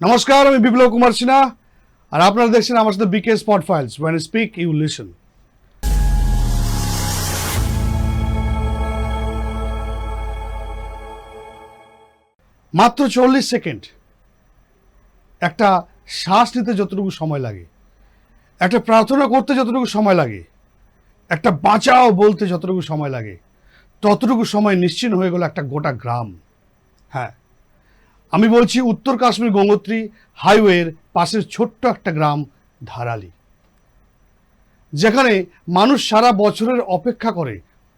নমস্কার, আমি বিপ্লব কুমার সিনহা, আর আপনারা দেখছেন আমার সাথে BK spot files when speak you listen মাত্র চল্লিশ সেকেন্ড। একটা শ্বাস নিতে যতটুকু সময় লাগে, একটা প্রার্থনা করতে যতটুকু সময় লাগে, একটা বাঁচাও বলতে যতটুকু সময় লাগে, ততটুকু সময় নিশ্চিন্ন হয়ে গেল একটা গোটা গ্রাম। হ্যাঁ আমি বলছি উত্তর কাশ্মীর গঙ্গোত্রী হাইওয়ের পাশের ছোট্ট একটা গ্রাম ধারালি, যেখানে মানুষ সারা বছরের অপেক্ষা করে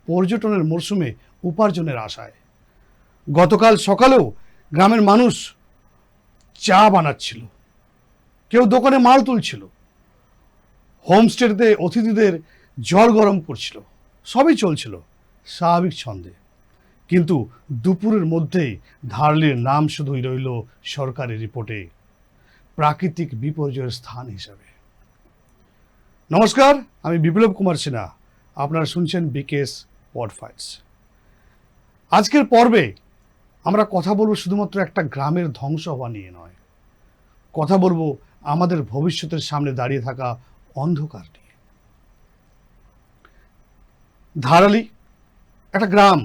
পর্যটনের মরশুমে উপার্জনের আশায়। গতকাল সকালেও গ্রামের মানুষ চা বানাচ্ছিল, কেউ দোকানে মাল তুলছিল, হোমস্টেতে অতিথিদের জল গরম করছিল, সবই চলছিল স্বাভাবিক ছন্দে। কিন্তু দুপুরের মধ্যেই ধারলির নাম শুধুই রইল সরকারি রিপোর্টে। প্রাকৃতিক বিপর্যয়ের স্থান হিসাবে। নমস্কার, আমি বিপ্লব কুমার সিনহা। আপনারা শুনছেন বিকেএস পডফাইটস আজকের পর্বে আমরা কথা বলব শুধুমাত্র একটা গ্রামের ধ্বংস হওয়া নিয়ে নয়। কথা বলব আমাদের ভবিষ্যতের সামনে দাঁড়িয়ে থাকা অন্ধকার নিয়ে ধারালি, একটা গ্রাম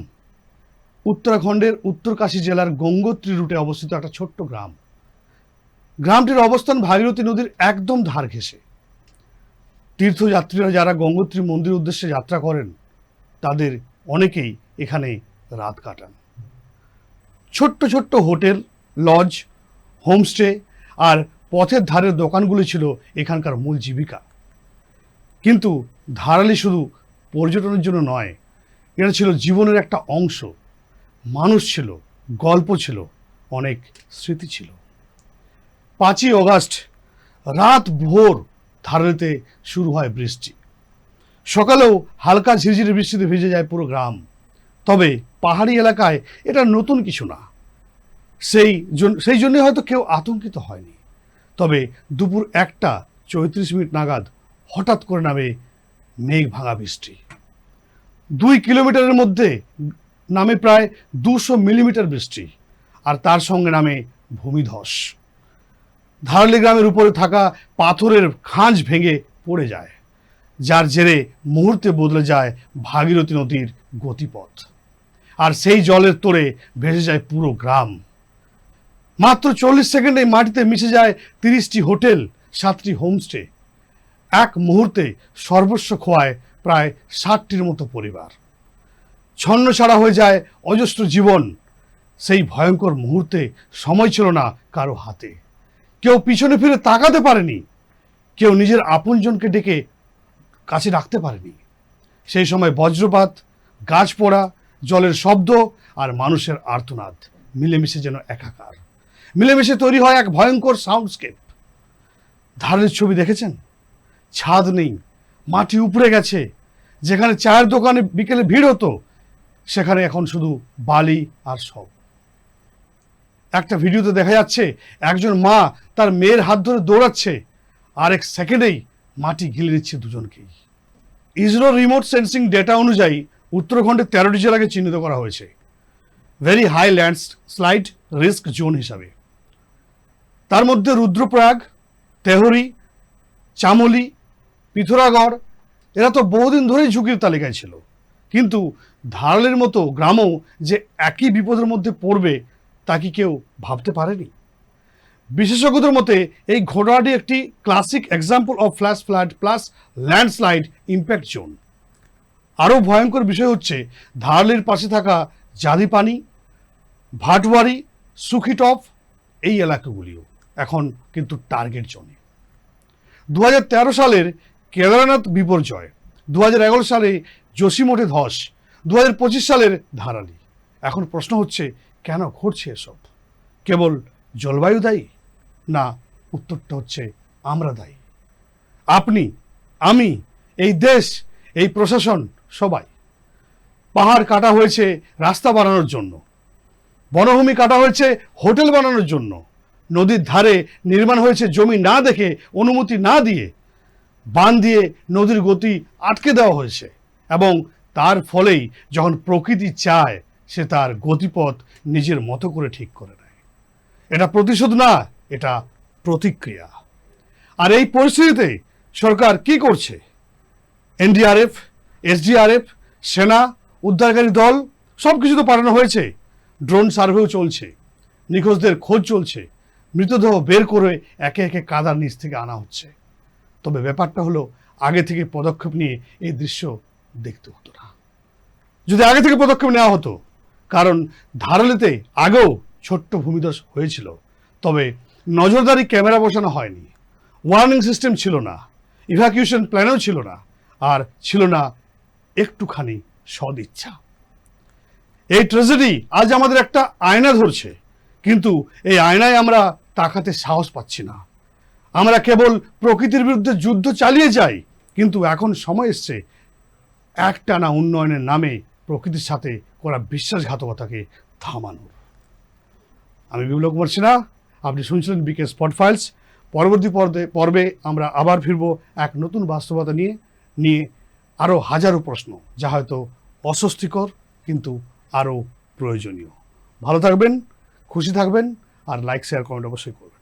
উত্তরাখণ্ডের উত্তরকাশী জেলার গঙ্গোত্রী রুটে অবস্থিত একটা ছোট্ট গ্রাম। গ্রামটির অবস্থান ভাগীরথী নদীর একদম ধার ঘেঁষে। তীর্থযাত্রীরা যারা গঙ্গোত্রী মন্দির উদ্দেশ্যে যাত্রা করেন, তাদের অনেকেই এখানে রাত কাটান। ছোট্ট ছোট্ট হোটেল, লজ, হোমস্টে আর পথের ধারের দোকানগুলি ছিল এখানকার মূল জীবিকা। কিন্তু ধারালি শুধু পর্যটনের জন্য নয় এটা ছিল জীবনের একটা অংশ। মানুষ ছিল, গল্প ছিল, অনেক স্মৃতি ছিল। পাঁচই অগাস্ট, রাত ভোর ধারালিতে শুরু হয় বৃষ্টি। সকালেও হালকা ঝিরঝিরে বৃষ্টিতে ভিজে যায় পুরো গ্রাম। তবে পাহাড়ি এলাকায় এটা নতুন কিছু না। সেই সেই জন্যে হয়তো কেউ আতঙ্কিত হয়নি। তবে দুপুর একটা চৌত্রিশ মিনিট নাগাদ হঠাৎ করে নামে মেঘ ভাঙা বৃষ্টি। দুই কিলোমিটারের মধ্যে নামে প্রায় দুশো মিলিমিটার বৃষ্টি, আর তার সঙ্গে নামে ভূমিধস। ধারালি গ্রামের উপরে থাকা পাথরের খাঁজ ভেঙে পড়ে যায়, যার জেরে মুহূর্তে বদলে যায় ভাগীরথী নদীর গতিপথ। আর সেই জলের তোড়ে ভেসে যায় পুরো গ্রাম। মাত্র চল্লিশ সেকেন্ডে মাটিতে মিশে যায় তিরিশটি হোটেল, সাতটি হোমস্টে। এক মুহূর্তে সর্বস্ব খোয়ায় প্রায় ষাটটির মতো পরিবার। ছন্ন ছাড়া হয়ে যায় অজস্র জীবন। সেই ভয়ঙ্কর মুহূর্তে সময় ছিল না কারও হাতে। কেউ পিছনে ফিরে তাকাতে পারেনি। কেউ নিজের আপনজনকে ডেকে কাছে রাখতে পারেনি। সেই সময় বজ্রপাত, গাছ পড়া, জলের শব্দ আর মানুষের আর্তনাদ মিলেমিশে যেন একাকার। মিলেমিশে তৈরি হয় এক ভয়ঙ্কর সাউন্ডস্কেপ ধারের ছবি দেখেছেন? ছাদ নেই, মাটি উপড়ে গেছে। যেখানে চায়ের দোকানে বিকেলে ভিড় হতো সেখানে এখন শুধু বালি আর সব একটা ভিডিওতে দেখা যাচ্ছে একজন মা তার মেয়ের হাত ধরে দৌড়াচ্ছে আর এক সেকেন্ডেই মাটি গিলে নিচ্ছে দুজনকেই ইসরো রিমোট সেন্সিং ডেটা অনুযায়ী উত্তরাখণ্ডের তেরোটি জেলাকে চিহ্নিত করা হয়েছে। Very high landslide risk zone হিসাবে। তার মধ্যে রুদ্রপ্রয়াগ, তেহরি, চামলি, পিথোরাগড়, এরা তো বহুদিন ধরেই ঝুঁকির তালিকায় ছিল। কিন্তু ধারালের মতো গ্রামও যে একই বিপদের মধ্যে পড়বে তা কি কেউ ভাবতে পারেনি? বিশেষজ্ঞদের মতে, এই ঘটনাটি একটি classic example of flash flood plus landslide impact zone আরও ভয়ঙ্কর বিষয় হচ্ছে, ধারালির পাশে থাকা জাদিপানি, ভাটওয়ারি সুখিটপ এই এলাকাগুলিও এখন কিন্তু টার্গেট জোনে দু হাজার তেরো সালের কেদারনাথ বিপর্যয় দু হাজার এগারো সালে যোশীমঠে ধস দু হাজার পঁচিশ সালের ধারালি। এখন প্রশ্ন হচ্ছে, কেন ঘটছে এসব? কেবল জলবায়ু দায়ী না উত্তরটা হচ্ছে আমরা দায়ী? আপনি, আমি, এই দেশ, এই প্রশাসন, সবাই, পাহাড় কাটা হয়েছে রাস্তা বানানোর জন্য, বনভূমি কাটা হয়েছে হোটেল বানানোর জন্য, নদীর ধারে নির্মাণ হয়েছে জমি না দেখে, অনুমতি না দিয়ে বান দিয়ে নদীর গতি আটকে দেওয়া হয়েছে এবং তার ফলেই যখন প্রকৃতি চায়, সে তার গতিপথ নিজের মতো করে ঠিক করে নেয়। এটা প্রতিশোধ না, এটা প্রতিক্রিয়া। আর এই পরিস্থিতিতে সরকার কি করছে? এনডিআরএফ, এসডিআরএফ, সেনা, উদ্ধারকারী দল সব কিছু তো পাঠানো হয়েছে। ড্রোন সার্ভেও চলছে। নিখোঁজদের খোঁজ চলছে। মৃতদেহ বের করে একে একে কাদার নিচ থেকে আনা হচ্ছে। তবে ব্যাপারটা হলো, আগে থেকে পদক্ষেপ নিয়ে এই দৃশ্য দেখতে হতো না। যদি আগে থেকে পদক্ষেপ নেওয়া হতো, কারণ ধারালিতে আগেও ছোট্ট ভূমিধস হয়েছিল, তবে নজরদারি ক্যামেরা বসানো হয়নি ওয়ার্নিং সিস্টেম ছিল না ইভ্যাকুয়েশন প্ল্যানও ছিল না, আর ছিল না একটুখানি সদিচ্ছা। এই ট্রেজেডি আজ আমাদের একটা আয়না ধরছে, কিন্তু এই আয়নায় আমরা তাকাতে সাহস পাচ্ছি না। আমরা কেবল প্রকৃতির বিরুদ্ধে যুদ্ধ চালিয়ে যাই, কিন্তু এখন সময় এসছে একটানা উন্নয়নের নামে প্রকৃতির সাথে করা বিশ্বাসঘাতকতাকে থামানোর আমি বিপ্লব কুমার সিনহা, আপনি শুনছিলেন বিকে স্পট ফাইলস। পরবর্তী পর্বে পর্বে আমরা আবার ফিরব এক নতুন বাস্তবতা নিয়ে নিয়ে আরও হাজারো প্রশ্ন, যা হয়তো অস্বস্তিকর কিন্তু আরও প্রয়োজনীয়। ভালো থাকবেন, খুশি থাকবেন, আর লাইক, শেয়ার, কমেন্ট অবশ্যই করবেন।